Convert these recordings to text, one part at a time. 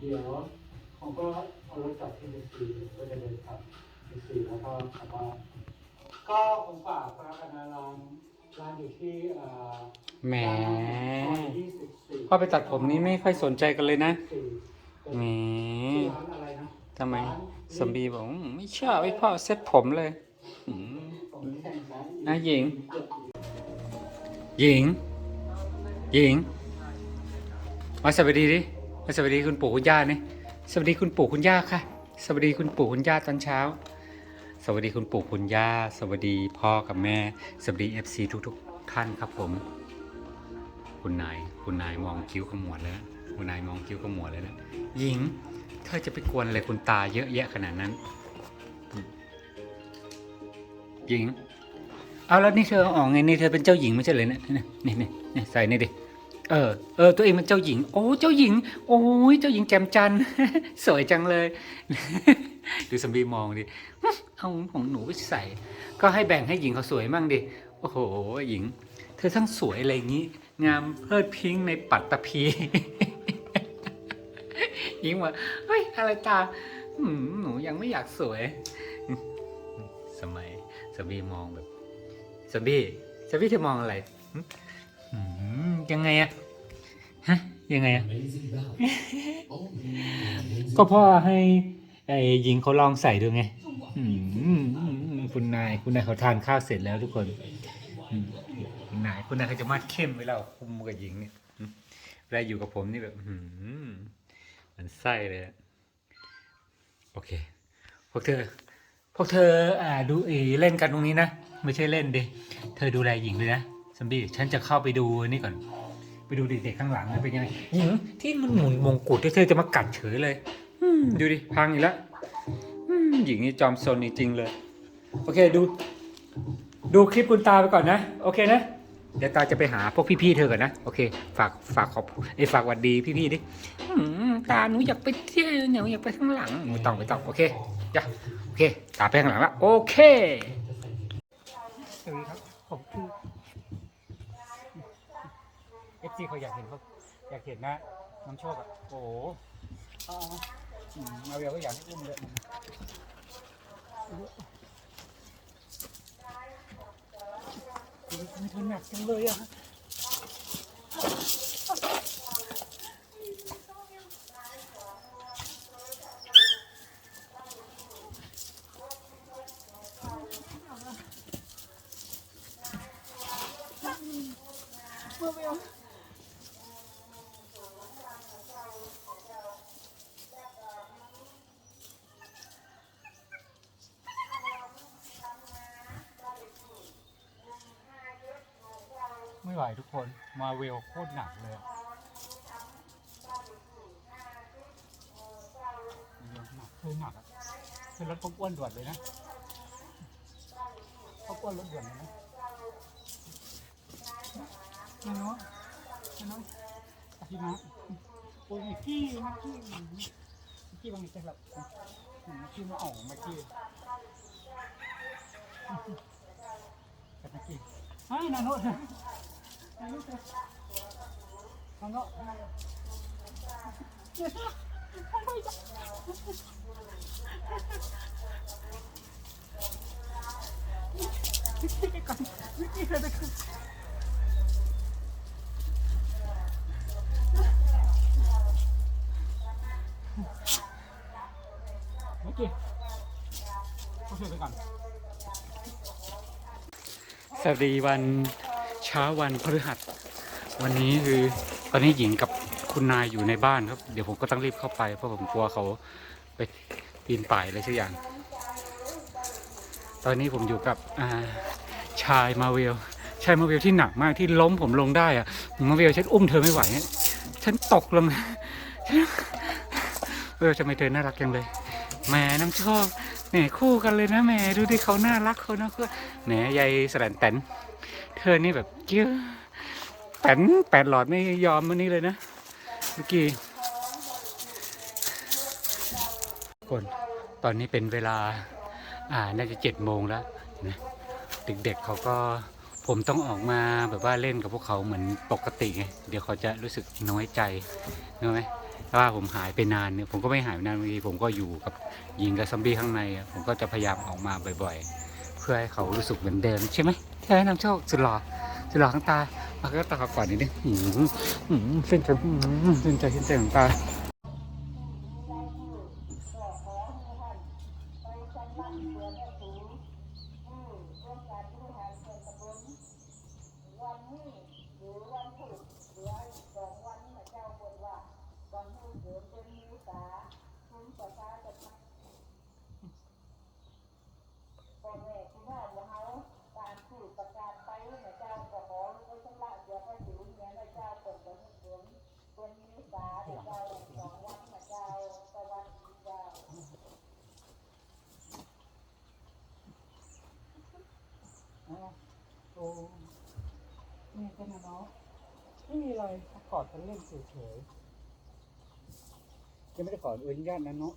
เดี๋ยวผมก็เอารถกลับที่บิ๊กซีก็จะเดินกลับบิ๊กซีแล้วก็กลับบ้านก็ผมฝากร้านกันนะร้านร้านอยู่ที่เอ่อแหมซอย24พ่อไปตัดผมนี้ไม่ค่อยสนใจกันเลยนะเป็นแหมชื่อร้านอะไรนะทำไมสมบีบอกอืมไม่ชอบไอ้พ่อเซ็ตผมเลยอืมผมแข่งขันอะหญิง หญิง หญิงมาสวัสดีดิมา สวัสดีคุณปู่คุณย่านี่สวัสดีคุณปู่คุณย่าค่ะ สวัสดีคุณปู่คุณย่าตอนเช้า สวัสดีคุณปู่คุณย่า สวัสดีพ่อกับแม่ สวัสดีเอฟซีทุกๆ ท่านครับผม คุณนาย คุณนายมองคิ้วขมวดเลยนะคุณนายมองคิ้วขมวดเลยนะหญิง เธอจะไปกวนอะไรคุณตาเยอะแยะขนาดนั้น หญิง เอาแล้วนี่เธอออกไงนี่เธอเป็นเจ้าหญิงไม่ใช่เลยนะนี่นี่นี่นี่ใส่นี่ดิ เออ เออ ตัวเองเป็นเจ้าหญิง โอ้ เจ้าหญิง โอ้ย เจ้าหญิงแจ่มจันทร์สวยจังเลย ดูสมบีมองดิ เอาของหนูไปใส่ ก็ให้แบ่งให้หญิงเขาสวยมั่งดิ โอ้โห หญิง เธอทั้งสวยอะไรอย่างนี้ งามเพิดพิงในปัตตภี หญิงว่าเฮ้ย อะไรตาหนูยังไม่อยากสวย สมัยสมบีมองแบบสมบีสมบีเธอมองอะไร ยังไงอะฮะยังไงอะก็พ่อให้ไอ้หญิงเขาลองใส่ดูไงอืมคุณนายคุณนายเขาทานข้าวเสร็จแล้วทุกคนอืมคุณนายคุณนายเขาจะมาดเข้มเวลาคุมกับหญิงเนี่ยอืมเวลาอยู่กับผมนี่แบบอืมมันไส้เลยอะโอเคพวกเธอพวกเธออ่าดูเอเล่นกันตรงนี้นะ ไม่ใช่เล่นดิเธอดูแลหญิงเลยนะซัมบี้ฉันจะเข้าไปดูนี่ก่อน ไปดูเด็กๆข้างหลังนะเป็นยังไงหญิงที่มันหมุนมงกุฎที่เธอจะมากัดเฉยเลย อืมดูดิพังอีกแล้วอืมหญิงนี่จอมซนจริงๆเลย โอเคดู ดูคลิปคุณตาไปก่อนนะ โอเคนะ เดี๋ยวตาจะไปหาพวกพี่ๆเธอก่อนนะ โอเค ฝากฝากขอบไอ้ยฝากหวัดดีพี่ๆดิอืมตาหนูอยากไปเที่ยวหนูอยากไปข้างหลังไม่ต้องไม่ต้องโอเคจ้ะโอเคตาไปข้างหลังละโอเคสวัสดีครับผมคือเอฟ ซีเขาอยากเห็นเขาอยากเห็นนะน้ำโชคอะโอ้โหอ่าอืมมาเวลก็อยากให้อุ้มเลยไม่ทนหนักจังเลยอะ ไม่ไหวทุกคนมาเวลโคตรหนักเลยเวลหนักคือหนักอะคือรถเขาอ้วนด่วนเลยนะเขาอ้วนรถด่วนเลยนะน้องน้องอาทิตย์นะโอ้ยขี้มาขี้ขี้บางทีจะหลับขี้มาออกมาขี้แต่มาขี้เฮ้ยนา โนน้องโอเคโอเคไปก่อนสวัสดีวัน ช้าวันพฤหัส วันนี้คือตอนนี้หญิงกับคุณนายอยู่ในบ้านครับ เดี๋ยวผมก็ต้องรีบเข้าไปเพราะผมกลัวเขาไปปีนป่ายอะไรสักอย่าง ตอนนี้ผมอยู่กับชายมาเวล ชายมาเวลที่หนักมากที่ล้มผมลงได้อะมาเวลฉันอุ้มเธอไม่ไหวฉันตกลงเออทำไมเธอน่ารักจังเลยแหมน้ำชอบแหมคู่กันเลยนะแหมดูดิเขาน่ารักเขานะคือแหมยายสแลนแตน เธอนี่แบบเกี้ยวแปดแปดหลอดไม่ยอมวันนี้เลยนะ เมื่อกี้คนตอนนี้เป็นเวลา อ่า น่าจะเจ็ดโมงแล้วนะเด็กๆเขาก็ผมต้องออกมาแบบว่าเล่นกับพวกเขาเหมือนปกติไงเดี๋ยวเขาจะรู้สึกน้อยใจรู้ไหมว่าผมหายไปนานเนี่ยผมก็ไม่หายไปนานบางทีผมก็อยู่กับยิงกับซอมบี้ข้างใน ผมก็จะพยายามออกมาบ่อย ๆ เพื่อให้เขารู้สึกเหมือนเดิมใช่ไหม แค่น้ำโชคสุดหล่อสุดหล่อทั้งตามาก็ตาก่อนนิดนึงหืมหืมเส้นใจเส้นใจเส้นใจของตา โอ้นี่ก็นะเนาะไม่มีอะไรกอดกันเล่นเฉยๆยังไม่ได้ขออนุญาตนะเนาะ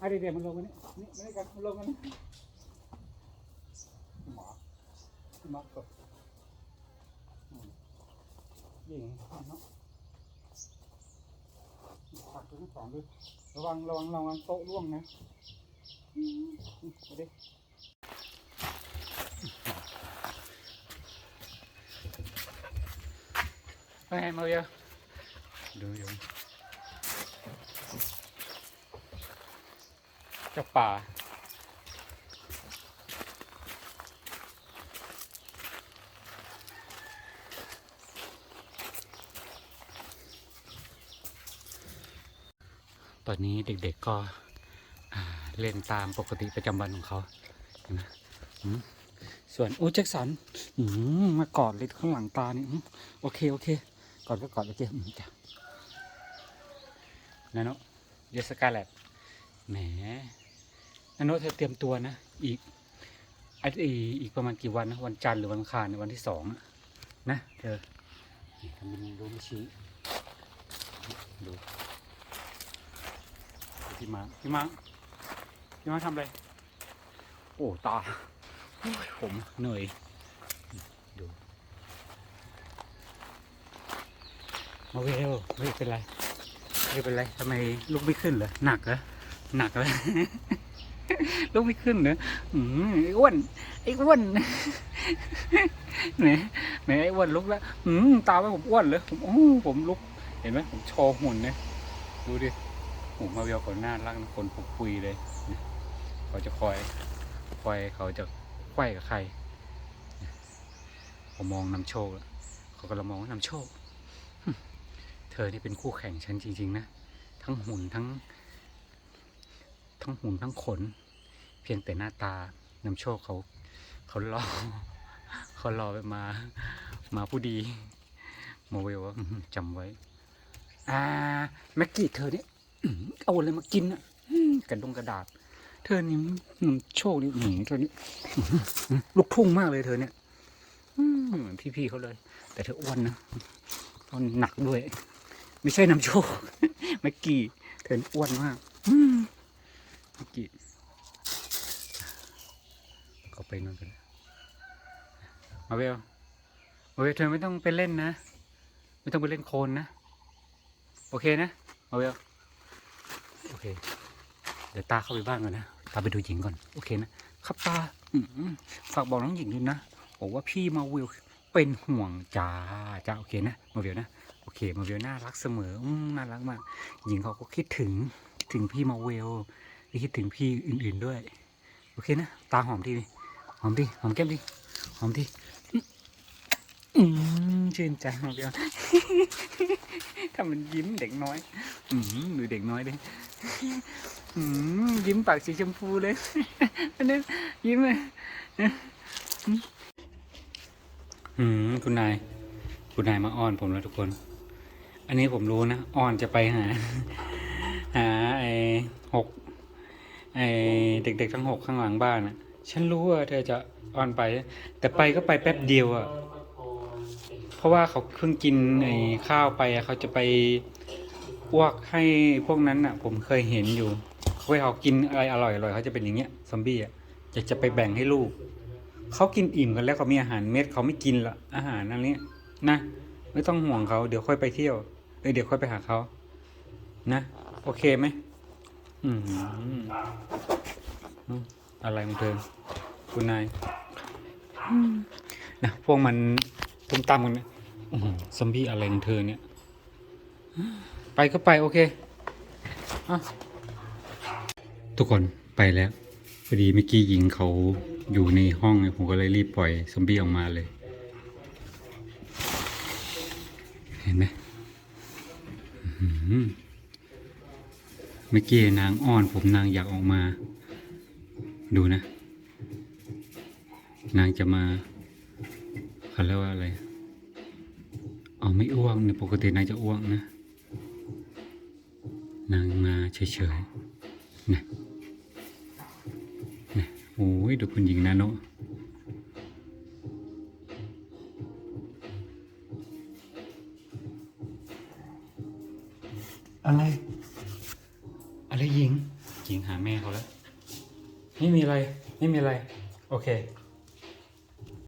อะเดี๋ยวๆมันลงกันนี่นี่ไม่ได้กันมันลงกันนี่หมอหมอกดยิงเนาะผักทั้งสองด้วยระวังระวังระวังโต๊ะร่วงนะ เอาดิไปไงมาเยอะดูอยู่เจ้าป่าตอนนี้เด็กๆก็อ่า เล่นตามปกติประจำวันของเขาเห็นไหมส่วนโอ้แจ็คสันมากอดเลยข้างหลังตานี่โอเคโอเคกอดก็กอดโอเคจ้ะนาโนเยสกาแลตแหมนาโนเธอเตรียมตัวนะ อีกอีกประมาณกี่วันนะวันจันทร์หรือวันคารในวันที่สองนะเธอทำเป็นรู้ไม่ชี้ดูดูพี่มาพี่มา พี่มาทำอะไร โอ้ตาโอ้ยผมเหนื่อยดูมาเวลเวลเป็นไรเวลเป็นไรทำไมลุกไม่ขึ้นเหรอหนักเหรอหนักเลยลุกไม่ขึ้นเหรออืมไอ้อ้วนไอ้อ้วนไหนไหนไอ้อ้วนลุกแล้วอืมตาว่าผมอ้วนเลยผมโอ้ผมลุก เห็นไหมผมโชว์หุ่นเนี่ยดูดิผมมาเวลคนหน้ารักนะคนปุกปุยเลยนะ เขาจะคอยคอยเขาจะไขว้กับใครผมมองนำโชคเขาก็เรามองว่านำโชค เธอนี่เป็นคู่แข่งฉันจริง ๆ นะ ทั้งหุ่นทั้ง ทั้งหุ่นทั้งขน เพียงแต่หน้าตานำโชคเขาเขารอเขารอไปมา มาผู้ดีโมเวลว่าจำไว้ อ่าแม็กกี้เธอเนี่ยเอาอะไรมากินอะกระดงกระดาษ เธอนี่โชคดีอืมเธอนี่ลูกทุ่งมากเลยเธอเนี่ยเหมือนพี่ๆเขาเลย แต่เธออ้วนนะอ้วนหนักด้วย ไม่ใช่น้ำโชคแม็กกี้เธออ้วนมากอืมแม็กกี้เขาไปนั่นกันมาเวลมาเวลเธอไม่ต้องไปเล่นนะ ไม่ต้องไปเล่นโคลนนะ โอเคนะมาเวลโอเค เดี๋ยวตาเข้าไปบ้านก่อนนะ ตาไปดูหญิงก่อน โอเคนะ ครับตาฝากบอกน้องหญิงด้วยนะบอกว่าพี่มาวิลเป็นห่วงจ้าจ้าโอเคนะ มาวิลนะ โอเค มาวิลน่ารักเสมออืน่ารักมาก หญิงเขาก็คิดถึงถึงพี่มาวิลและคิดถึงพี่อื่น ๆด้วย โอเคนะ ตาหอมทีดิหอมดิหอมแก้มดิหอมดิอืมชื่นใจมาวิลถ้ามันยิ้มเด็กน้อย อืมดูเด็กน้อยดิ ยิ้มปากสีชมพูเลยอันนี้ยิ้มเลยอืมคุณนาย คุณนายมาอ้อนผมแล้วทุกคน อันนี้ผมรู้นะอ้อนจะไปหา หาไอ้หกไอ้เด็กๆทั้งหกข้างหลังบ้านน่ะ ฉันรู้ว่าเธอจะอ้อนไป แต่ไปก็ไปแป๊บเดียวอะเพราะว่าเขาเพิ่งกินไอ้ข้าวไปอะเขาจะไปอ้วกให้พวกนั้นอะ ผมเคยเห็นอยู่ เขาเขากินอะไรอร่อยๆเขาจะเป็นอย่างเงี้ยซอมบี้อะจะจะไปแบ่งให้ลูกเขากินอิ่มกันแล้วเขามีอาหารเม็ดเขาไม่กินละอาหารอันนี้นะไม่ต้องห่วงเขาเดี๋ยวค่อยไปเที่ยวเอ้ยเดี๋ยวค่อยไปหาเขานะ โอเคไหมอืมอะไรของเธอคุณนายนะพวกมันตุ้มตามกันเนี่ยซอมบี้อะไรของเธอเนี่ย ไปก็ไปโอเคอะ ทุกคนไปแล้วพอดีเมื่อกี้หญิงเขาอยู่ในห้องผมก็เลยรีบปล่อยซอมบี้ออกมาเลย เห็นไหมเมื่อกี้นางอ้อนผมนางอยากออกมา ดูนะ นางจะมาเขาเรียกว่าอะไรเอาไม่อ้วกเนี่ยปกตินางจะอ้วกนะ นางมาเฉยๆ นะนะโอ้ยดูคุณหญิงนาโนะอะไร อะไรหญิงหญิงหาแม่เขาแล้ว ไม่มีอะไร ไม่มีอะไร โอเค